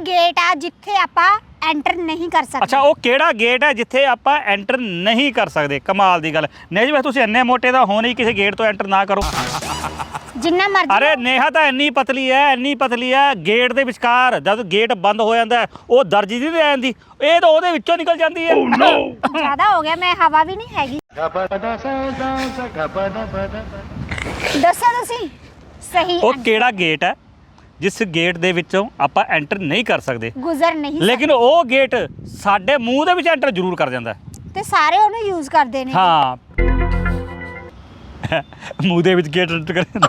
Gate ਆ ਜਿੱਥੇ ਆਪਾਂ ਐਂਟਰ ਨਹੀਂ ਕਰ ਸਕਦੇ? ਅੱਛਾ ਉਹ ਕਿਹੜਾ ਗੇਟ ਹੈ ਜਿੱਥੇ ਆਪਾਂ ਐਂਟਰ ਨਹੀਂ ਕਰ ਸਕਦੇ? ਕਮਾਲ ਦੀ ਗੱਲ। ਨਹੀਂ ਜੀ ਤੁਸੀਂ ਇੰਨੇ ਮੋਟੇ ਦਾ ਹੋ ਨਹੀਂ ਕਿਸੇ ਗੇਟ ਤੋਂ ਐਂਟਰ ਨਾ ਕਰੋ। ਜਿੰਨਾ ਮਰਜ਼ੀ ਅਰੇ ਨੇਹਾ ਤਾਂ ਇੰਨੀ ਪਤਲੀ ਹੈ ਇੰਨੀ ਪਤਲੀ ਹੈ ਗੇਟ ਦੇ ਵਿਚਕਾਰ ਜਦ ਗੇਟ ਬੰਦ ਹੋ ਜਾਂਦਾ ਹੈ, ਉਹ ਦਰਜੀ ਦੀ ਰਹਿ ਜਾਂਦੀ ਇਹ ਤਾਂ ਉਹਦੇ ਵਿੱਚੋਂ ਨਿਕਲ ਜਾਂਦੀ ਹੈ ਜ਼ਿਆਦਾ ਹੋ ਗਿਆ ਮੈਂ ਹਵਾ ਵੀ ਨਹੀਂ ਹੈਗੀ। ਦੱਸੋ ਤੁਸੀਂ? ਸਹੀ ਉਹ ਕਿਹੜਾ ਗੇਟ ਹੈ ਜਿਸ ਗੇਟ ਦੇ ਵਿੱਚੋਂ ਆਪਾਂ ਐਂਟਰ ਨਹੀਂ ਕਰ ਸਕਦੇ। ਗੁਜ਼ਰ ਨਹੀਂ ਲੇਕਿਨ ਉਹ ਗੇਟ ਸਾਡੇ ਮੂੰਹ ਦੇ ਵਿੱਚ ਐਂਟਰ ਜ਼ਰੂਰ ਕਰ ਜਾਂਦਾ। ਹੈ। ਸਕਦੇ। ਤੇ ਸਾਰੇ ਉਹਨੂੰ ਯੂਜ਼ ਕਰਦੇ ਨੇ। ਹਾਂ। ਮੂੰਹ ਦੇ ਵਿੱਚ ਗੇਟ ਐਂਟਰ ਕਰ ਜਾਂਦਾ।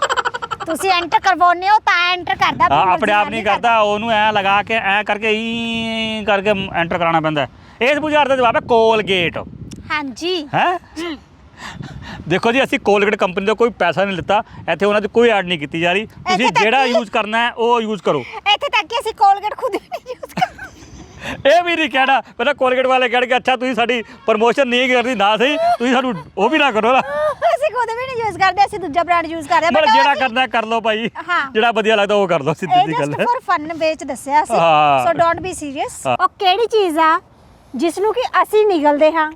ਤੁਸੀਂ ਐਂਟਰ ਕਰਵਾਉਂਦੇ ਹੋ ਤਾਂ ਐਂਟਰ ਕਰਦਾ ਹਾਂ ਆਪਣੀ ਆਪਣੇ ਆਪ ਮਰਜ਼ੀ ਨਹੀਂ ਨਾਲ ਕਰਦਾ। ਉਹਨੂੰ ਐ ਲਗਾ ਕੇ ਐ ਕਰਕੇ ਈ ਕਰਕੇ ਐਂਟਰ ਕਰਾਉਣਾ ਪੈਂਦਾ। ਹੈ। ਇਸ ਬੁਝਾਰ ਦਾ ਜਵਾਬ ਹੈ ਕੋਲਗੇਟ ਹਾਂਜੀ। ਹੈ। ਦੇਖੋ ਜੀ ਅਸੀਂ ਕੋਲਗੇਟ ਕੰਪਨੀ ਦਾ ਕੋਈ ਪੈਸਾ ਨਹੀਂ ਲਿੱਤਾ। ਇੱਥੇ ਉਹਨਾਂ ਦੀ ਕੋਈ ਐਡ ਨਹੀਂ ਕੀਤੀ ਜਾ ਰਹੀ। ਤੁਸੀਂ ਤੱਕ ਜਿਹੜਾ ਯੂਜ਼ ਕਰਨਾ ਹੈ ਉਹ ਯੂਜ਼ ਕਰੋ। ਇੱਥੇ ਤੱਕ ਕਿ ਅਸੀਂ ਕੋਲਗੇਟ ਖੁਦ ਨਹੀਂ ਯੂਜ਼ ਕਰਦੇ। ਇਹ ਵੀ ਨਹੀਂ ਕਹਿਣਾ। ਪਹਿਲਾਂ ਕੋਲਗੇਟ ਵਾਲੇ ਕਹਿਣਗੇ ਅੱਛਾ ਤੁਸੀਂ ਸਾਡੀ ਪ੍ਰਮੋਸ਼ਨ ਨਹੀਂ ਕਰਦੀ ਨਾ ਸਹੀ। ਤੁਸੀਂ ਸਾਨੂੰ ਉਹ ਵੀ ਨਾ ਕਰੋ ਨਾ। ਅਸੀਂ ਖੁਦ ਵੀ ਨਹੀਂ ਯੂਜ਼ ਕਰਦੇ ਅਸੀਂ ਦੂਜਾ ਬ੍ਰਾਂਡ ਯੂਜ਼ ਕਰਦੇ ਮਤਲਬ ਜਿਹੜਾ ਕਰਨਾ ਕਰ ਲਓ ਭਾਈ। ਹਾਂ। ਜਿਹੜਾ ਵਧੀਆ ਲੱਗਦਾ ਉਹ ਕਰ ਲਓ ਸਿੱਧੀ ਇਹ ਜੀ ਗੱਲ ਜਸਟ ਹੈ। ਫॉर ਫਨ ਵਿੱਚ ਦੱਸਿਆ ਸੀ। ਹਾਂ। ਸੋ ਡੋਂਟ ਬੀ ਸੀਰੀਅਸ ਹਾਂ। ਉਹ ਕਿਹੜੀ ਚੀਜ਼ ਆ ਜਿਸ ਨੂੰ ਕਿ ਅਸੀਂ ਨਿਗਲਦੇ ਹਾਂ?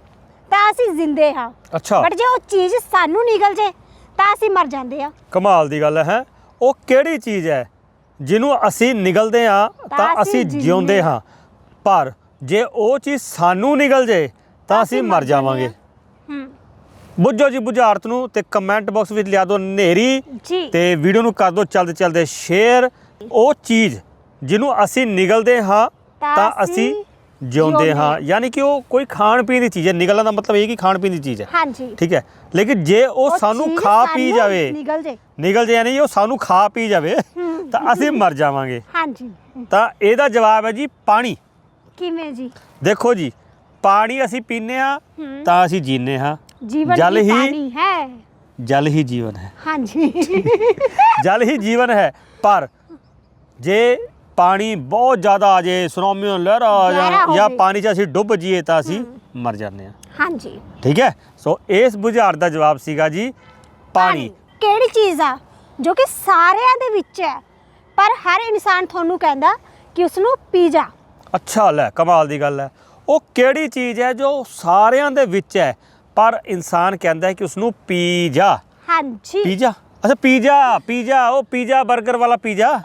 ਤਾਂ ਅਸੀਂ ਜ਼ਿੰਦੇ ਹਾਂ। ਅੱਛਾ। ਬਟ ਜੇ ਉਹ ਚੀਜ਼ ਸਾਨੂੰ ਨਿਗਲ ਜੇ ਤਾਂ ਅਸੀਂ ਮਰ ਜਾਂਦੇ ਆ ਕਮਾਲ ਦੀ ਗੱਲ ਹੈ ਉਹ ਕਿਹੜੀ ਚੀਜ਼ ਹੈ ਜਿਹਨੂੰ ਅਸੀਂ ਨਿਗਲਦੇ ਹਾਂ ਤਾਂ ਅਸੀਂ ਜਿਉਂਦੇ ਹਾਂ। ਪਰ ਜੇ ਉਹ ਚੀਜ਼ ਸਾਨੂੰ ਨਿਗਲ ਜੇ ਤਾਂ ਅਸੀਂ ਮਰ ਜਾਵਾਂਗੇ। ਹੂੰ। ਬੁੱਝੋ ਜੀ ਬੁਝਾਰਤ ਨੂੰ ਤੇ ਕਮੈਂਟ ਬਾਕਸ ਵਿੱਚ ਲਿਆ ਦਿਓ ਨੇਰੀ ਜੀ। ਤੇ ਵੀਡੀਓ ਨੂੰ ਕਰ ਦਿਓ ਚਲਦੇ ਚਲਦੇ ਸ਼ੇਅਰ ਉਹ ਚੀਜ਼ ਜਿਹਨੂੰ ਅਸੀਂ ਨਿਗਲਦੇ ਹਾਂ ਤਾਂ ਅਸੀਂ ਜਿਉਂਦੇ ਹਾਂ। ਯਾਨੀ ਕਿ ਉਹ ਕੋਈ ਖਾਣ ਪੀਣ ਦੀ ਚੀਜ਼ ਹੈ। ਨਿਗਲਣ ਦਾ ਮਤਲਬ ਇਹ ਕਿ ਖਾਣ ਪੀਣ ਦੀ ਚੀਜ਼ ਹੈ। ਹਾਂਜੀ। ਠੀਕ ਹੈ। ਲੇਕਿਨ ਜੇ ਉਹ ਸਾਨੂੰ ਚੀਜ਼ ਖਾ ਪੀ ਸਾਨੂੰ ਜਾਵੇ ਨਿਗਲ ਜੇ। ਨਿਗਲ ਜੇ ਯਾਨੀ ਉਹ ਸਾਨੂੰ ਖਾ ਪੀ ਜਾਵੇ। ਤਾਂ ਅਸੀਂ ਮਰ ਜਾਵਾਂਗੇ। ਹਾਂਜੀ। ਤਾਂ ਇਹਦਾ ਜਵਾਬ ਹੈ ਜੀ ਪਾਣੀ। ਕਿਵੇਂ ਜੀ? ਦੇਖੋ ਜੀ ਪਾਣੀ ਅਸੀਂ ਪੀਨੇ ਆ ਹੂੰ। ਤਾਂ ਅਸੀਂ ਜੀਨੇ ਹਾਂ। ਜੀਵਨ ਜਲ ਹੀ ਹੀ- ਪਾਣੀ ਹੈ। ਜਲ ਹੀ ਜੀਵਨ ਹੈ। ਹਾਂਜੀ। ਜਲ ਹੀ ਜੀਵਨ ਹੈ। ਪਰ ਜੇ ਪਾਣੀ ਬਹੁਤ ਜ਼ਿਆਦਾ ਆ ਜੇ ਸੁਨਾਮੀਆਂ ਲਹਿਰਾਂ ਆ ਜਾਣ ਜਾਂ। ਪਾਣੀ 'ਚ ਅਸੀਂ ਡੁੱਬ ਜਾਈਏ ਤਾਂ ਅਸੀਂ ਮਰ ਜਾਂਦੇ ਹਾਂ। ਹਾਂਜੀ। ਠੀਕ ਹੈ? ਸੋ ਇਸ ਬੁਝਾਰ ਦਾ ਜਵਾਬ ਸੀਗਾ ਜੀ ਪਾਣੀ। ਕਿਹੜੀ ਚੀਜ਼ ਆ? ਜੋ ਕਿ ਸਾਰਿਆਂ ਦੇ ਵਿੱਚ ਹੈ ਪਰ ਹਰ ਇਨਸਾਨ ਤੁਹਾਨੂੰ ਕਹਿੰਦਾ ਕਿ ਉਸ ਨੂੰ ਪੀ ਜਾ ਅੱਛਾ ਲੈ ਕਮਾਲ ਦੀ ਗੱਲ ਹੈ। ਉਹ ਕਿਹੜੀ ਚੀਜ਼ ਹੈ ਜੋ ਸਾਰਿਆਂ ਦੇ ਵਿੱਚ ਹੈ ਪਰ ਇਨਸਾਨ ਕਹਿੰਦਾ ਹੈ ਕਿ ਉਸ ਨੂੰ ਪੀ ਜਾ ਹਾਂਜੀ। ਪੀਜ਼ਾ? ਅੱਛਾ ਪੀਜ਼ਾ ਪੀਜ਼ਾ ਉਹ ਪੀਜ਼ਾ 버ਗਰ ਵਾਲਾ ਪੀਜ਼ਾ?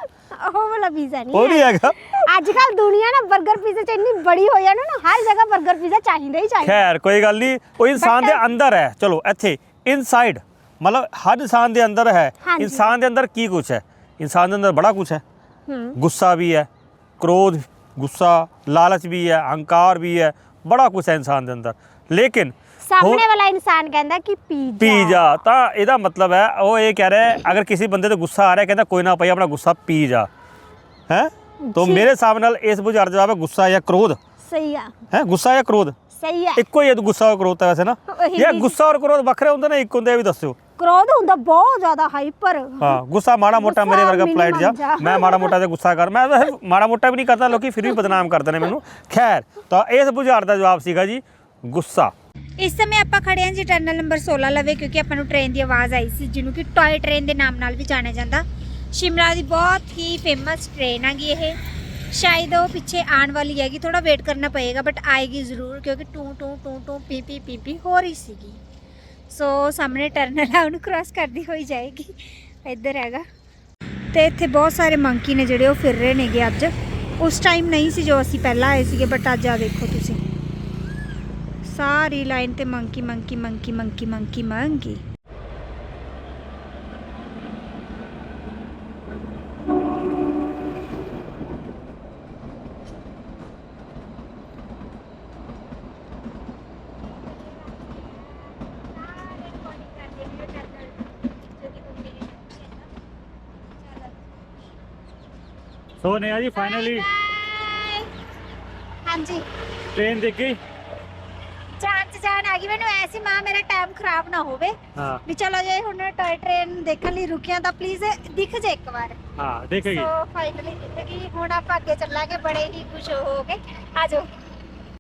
ਵਾਲਾ ਪੀਜ਼ਾ ਨਹੀਂ ਉਹ ਨਹੀਂ ਹੈਗਾ। ਅੱਜ ਕੱਲ ਦੁਨੀਆ ਨਾ 버ਗਰ ਪੀਜ਼ਾ ਚ ਇੰਨੀ ਬੜੀ ਹੋ ਜਾਣਾ ਨਾ ਹਰ ਜਗ੍ਹਾ 버ਗਰ ਪੀਜ਼ਾ ਚਾਹੀਦਾ ਹੀ ਚਾਹੀਦਾ। ਖੈਰ ਕੋਈ ਗੱਲ ਨਹੀਂ ਉਹ ਇਨਸਾਨ ਦੇ ਅੰਦਰ ਹੈ। ਚਲੋ ਇੱਥੇ ਇਨਸਾਈਡ ਮਤਲਬ ਹਰ ਇਨਸਾਨ ਦੇ ਅੰਦਰ ਹੈ। ਇਨਸਾਨ ਦੇ ਅੰਦਰ ਕੀ ਕੁਝ ਹੈ? ਇਨਸਾਨ ਦੇ ਅੰਦਰ ਬੜਾ ਕੁਝ ਹੈ। ਹੂੰ। ਗੁੱਸਾ ਵੀ ਹੈ ਕ੍ਰੋਧ ਗੁੱਸਾ ਲਾਲਚ ਵੀ ਹੈ ਅਹੰਕਾਰ ਵੀ ਹੈ ਬੜਾ ਕੁਝ ਹੈ ਇਨਸਾਨ ਦੇ ਅੰਦਰ। ਲੇਕਿਨ ਸਾਹਮਣੇ ਵਾਲਾ ਇਨਸਾਨ ਕਹਿੰਦਾ ਕਿ ਪੀ ਜਾ ਪੀ ਜਾ ਤਾਂ ਇਹਦਾ ਮਤਲਬ ਹੈ ਉਹ ਇਹ ਕਹਿ ਰਿਹਾ ਹੈ ਅਗਰ ਕਿਸੇ ਬੰਦੇ ਤੇ ਗੁੱਸਾ ਆ ਰਿਹਾ ਕਹਿੰਦਾ ਕੋਈ ਨਾ ਭਾਈ ਆਪਣਾ ਗੁੱਸਾ ਪੀ ਜਾ। ਹੈ? ਤਾਂ। ਮੇਰੇ ਹਿਸਾਬ ਨਾਲ ਇਸ ਬੁਝਾਰ ਜਵਾਬ ਹੈ ਗੁੱਸਾ ਜਾਂ ਕ੍ਰੋਧ। ਸਹੀ ਆ। ਹੈ? ਗੁੱਸਾ ਜਾਂ ਕ੍ਰੋਧ? ਸਹੀ ਆ। ਇੱਕੋ ਹੀ ਹੈ ਗੁੱਸਾ ਔਰ ਕ੍ਰੋਧ ਤਾਂ ਵੈਸੇ ਨਾ। ਇਹ। ਗੁੱਸਾ ਔਰ ਕ੍ਰੋਧ ਵੱਖਰੇ ਹੁੰਦੇ ਨੇ ਇੱਕ ਹੁੰਦੇ ਇਹ ਵੀ ਦੱਸਿਓ। ਕ੍ਰੋਧ ਹੁੰਦਾ ਬਹੁਤ ਜ਼ਿਆਦਾ ਹਾਈਪਰ ਹਾਂ ਗੁੱਸਾ ਮਾੜਾ ਮੋਟਾ ਮੇਰੇ ਵਰਗਾ ਪਲਾਈਟ ਜਾ। ਮੈਂ ਮਾੜਾ ਮੋਟਾ ਤੇ ਗੁੱਸਾ ਕਰ ਮੈਂ ਵੈਸੇ ਮਾੜਾ ਮੋਟਾ ਵੀ ਨਹੀਂ ਕਰਦਾ ਲੋਕੀ ਫਿਰ ਵੀ ਬਦਨਾਮ ਕਰਦੇ ਨੇ ਮੈਨੂੰ। ਖੈਰ ਤਾਂ ਇਸ ਬੁਝਾਰ ਦਾ ਜਵਾਬ ਸੀਗਾ ਜੀ ਗੁੱਸਾ। ਇਸ ਸਮੇਂ ਆਪਾਂ ਖੜੇ ਹਾਂ ਜੀ ਟਰਨਲ ਨੰਬਰ 16 ਲਵੇ ਕਿਉਂਕਿ ਆਪਾਂ ਨੂੰ ਟ੍ਰੇਨ ਦੀ ਆਵਾਜ਼ ਆਈ ਸੀ ਜਿਹਨੂੰ ਕਿ ਟੌਏ ਟ੍ਰੇਨ ਦੇ ਨਾਮ ਨਾਲ ਵੀ ਜਾਣਿਆ ਜਾਂਦਾ। ਸ਼ਿਮਲਾ ਦੀ ਬਹੁਤ ਹੀ ਫੇਮਸ ਟ੍ਰੇਨ ਹੈਗੀ ਇਹ। ਸ਼ਾਇਦ ਉਹ ਪਿੱਛੇ ਆਉਣ ਵਾਲੀ ਹੈਗੀ ਥੋੜਾ ਵੇਟ ਕਰਨਾ ਪਏਗਾ ਬਟ ਆਏਗੀ ਜ਼ਰੂਰ, ਕਿਉਂਕਿ ਟੂ ਟੂ ਟੂ ਟੂ ਪੀ ਪੀ ਪੀ ਪੀ ਹੋ ਰਹੀ ਸੀਗੀ। ਸੋ ਸਾਹਮਣੇ ਟਰਨਲ ਆ, ਉਹਨੂੰ ਕ੍ਰਾਸ ਕਰਦੀ ਹੋਈ ਜਾਏਗੀ। ਇੱਧਰ ਹੈਗਾ। ਤੇ ਇੱਥੇ ਬਹੁਤ ਸਾਰੇ ਮੰਕੀ ਨੇ ਜਿਹੜੇ, ਉਹ ਫਿਰ ਰਹੇ ਨੇਗੇ ਅੱਜ। ਉਸ ਟਾਈਮ ਨਹੀਂ ਸੀ ਜੋ ਅਸੀਂ ਪਹਿਲਾਂ ਆਏ ਸੀਗੇ ਬਟ ਅੱਜ ਆ ਦੇਖੋ ਤੁਸੀਂ। ਸਾਰੀ ਲਾਈਨ ਤੇ monkey monkey monkey monkey monkey monkey so ਨੇ ਜੀ ਫਾਈਨਲੀ ਹਾਂਜੀ। ਟ੍ਰੇਨ ਦੇਖ ਗਈ ਚ ਜਾਣ ਆ ਗਈ। ਮੈਨੂੰ ਐਸੀ ਮਾਂ ਮੇਰਾ ਟਾਈਮ ਖਰਾਬ ਨਾ ਹੋਵੇ। ਹਾਂ। ਵੀ ਚਲੋ ਜੇ ਹੁਣ ਟੋਏ ਟ੍ਰੇਨ ਦੇਖਣ ਲਈ ਰੁਕਿਆ ਤਾਂ ਪਲੀਜ਼ ਦਿਖ ਜੇ ਇੱਕ ਵਾਰ। ਹਾਂ ਦੇਖ ਗਈ ਸੋ ਫਾਈਨਲੀ ਗਈ। ਹੁਣ ਆਪਾਂ ਅੱਗੇ ਚੱਲਾਂਗੇ। ਬੜੇ ਹੀ ਖੁਸ਼ ਹੋ ਕੇ। ਆ ਜਾਓ।